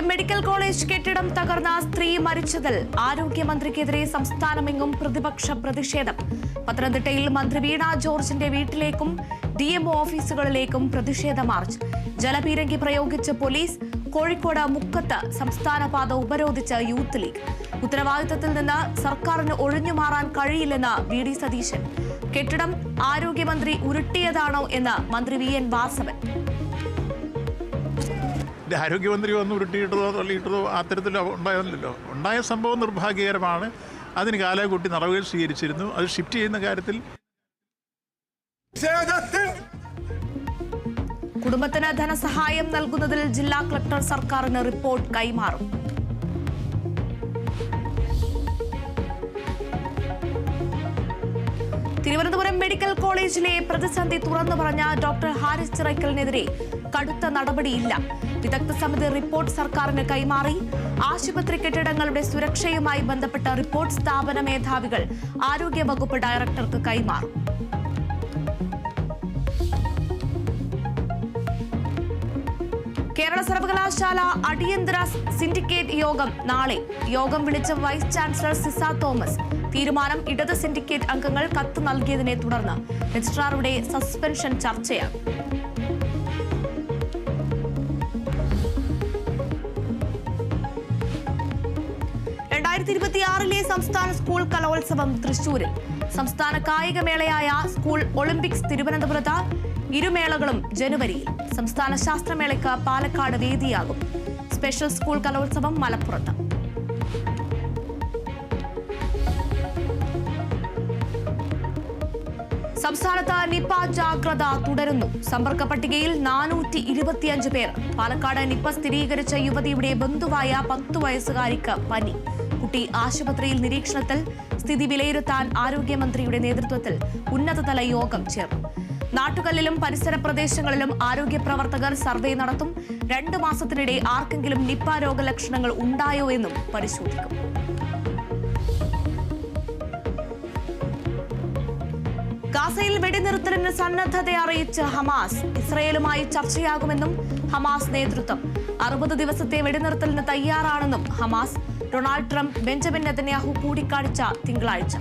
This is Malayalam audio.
മെഡിക്കൽ കോളേജ് കെട്ടിടം തകർന്ന സ്ത്രീ മരിച്ചതിൽ ആരോഗ്യമന്ത്രിക്കെതിരെ സംസ്ഥാനമെങ്ങും പ്രതിപക്ഷ പ്രതിഷേധം. പത്തനംതിട്ടയിൽ മന്ത്രി വീണ ജോർജിന്റെ വീട്ടിലേക്കും ഡി ഓഫീസുകളിലേക്കും പ്രതിഷേധ മാർച്ച്. ജലപീരങ്കി പ്രയോഗിച്ച് പോലീസ് കോഴിക്കോട് മുക്കത്ത് സംസ്ഥാന പാത ഉപരോധിച്ച് യൂത്ത് ലീഗ്. ഉത്തരവാദിത്തത്തിൽ നിന്ന് സർക്കാരിന് ഒഴിഞ്ഞു മാറാൻ കഴിയില്ലെന്ന് വി ഡി സതീശൻ. കെട്ടിടം ആരോഗ്യമന്ത്രി ഉരുട്ടിയതാണോ എന്ന് മന്ത്രി വി എൻ വാസവൻ. ആരോഗ്യമന്ത്രി വന്ന് ഉരുട്ടിയിട്ടതോ തള്ളിയിട്ടതോ അത്തരത്തിൽ ഉണ്ടായിരുന്നില്ലല്ലോ ഉണ്ടായ സംഭവം നിർഭാഗ്യകരമാണ്. അതിന് കാലകൂട്ടി നടപടികൾ സ്വീകരിച്ചിരുന്നു. അത് ഷിഫ്റ്റ് ചെയ്യുന്ന കാര്യത്തിൽ കുടുംബത്തിന് ധനസഹായം നൽകുന്നതിൽ ജില്ലാ കളക്ടർ സർക്കാരിന് റിപ്പോർട്ട് കൈമാറും. തിരുവനന്തപുരം മെഡിക്കൽ കോളേജിലെ പ്രതിസന്ധി തുറന്നു പറഞ്ഞ ഡോക്ടർ ഹാരിസ് ചിറയ്ക്കലിനെതിരെ കടുത്ത നടപടിയില്ല. വിദഗ്ധ സമിതി റിപ്പോർട്ട് സർക്കാരിന് കൈമാറി. ആശുപത്രി കെട്ടിടങ്ങളുടെ സുരക്ഷയുമായി ബന്ധപ്പെട്ട റിപ്പോർട്ട് സ്ഥാപന മേധാവികൾ ആരോഗ്യവകുപ്പ് ഡയറക്ടർക്ക് കൈമാറും. കേരള സർവകലാശാല അടിയന്തര സിൻഡിക്കേറ്റ് യോഗം നാളെ. യോഗം വിളിച്ച വൈസ് ചാൻസലർ സിസ തോമസ്. തീരുമാനം ഇടത് സിൻഡിക്കേറ്റ് അംഗങ്ങൾ കത്ത് നൽകിയതിനെ തുടർന്ന് രജിസ്ട്രാറുടെ സസ്പെൻഷൻ രണ്ടായിരത്തി ഇരുപത്തിയാറിലെ സംസ്ഥാന സ്കൂൾ കലോത്സവം തൃശൂരിൽ. സംസ്ഥാന കായികമേളയായ സ്കൂൾ ഒളിമ്പിക്സ് തിരുവനന്തപുരത്ത് ഇരുമേളകളും ജനുവരിയിൽ. സംസ്ഥാന ശാസ്ത്രമേളയ്ക്ക് പാലക്കാട് വേദിയാകും. സ്പെഷ്യൽ സ്കൂൾ കലോത്സവം മലപ്പുറത്ത്. സംസ്ഥാനത്ത് നിപ ജാഗ്രത തുടരുന്നു. സമ്പർക്ക പട്ടികയിൽ നാനൂറ്റി ഇരുപത്തിയഞ്ച് പേർ. പാലക്കാട് നിപ സ്ഥിരീകരിച്ച യുവതിയുടെ ബന്ധുവായ പത്തു വയസ്സുകാരിക്ക് പനി. കുട്ടി ആശുപത്രിയിൽ നിരീക്ഷണത്തിൽ. സ്ഥിതി വിലയിരുത്താൻ ആരോഗ്യമന്ത്രിയുടെ നേതൃത്വത്തിൽ ഉന്നതതല യോഗം ചേർന്നു. നാട്ടുകല്ലിലും പരിസര പ്രദേശങ്ങളിലും ആരോഗ്യ പ്രവർത്തകർ സർവേ നടത്തും. രണ്ട് മാസത്തിനിടെ ആർക്കെങ്കിലും നിപ രോഗലക്ഷണങ്ങൾ ഉണ്ടായോ എന്നും പരിശോധിക്കും. ഗാസയിൽ വെടിനിർത്തലിന് സന്നദ്ധത അറിയിച്ച് ഹമാസ് ഇസ്രയേലുമായി ചർച്ചയാകുമെന്നും ഹമാസ് നേതൃത്വം. അറുപത് ദിവസത്തെ വെടിനിർത്തലിന് തയ്യാറാണെന്നും Hamas. Donald Trump Benjamin Netanyahu കൂടിക്കാഴ്ച തിങ്കളാഴ്ച.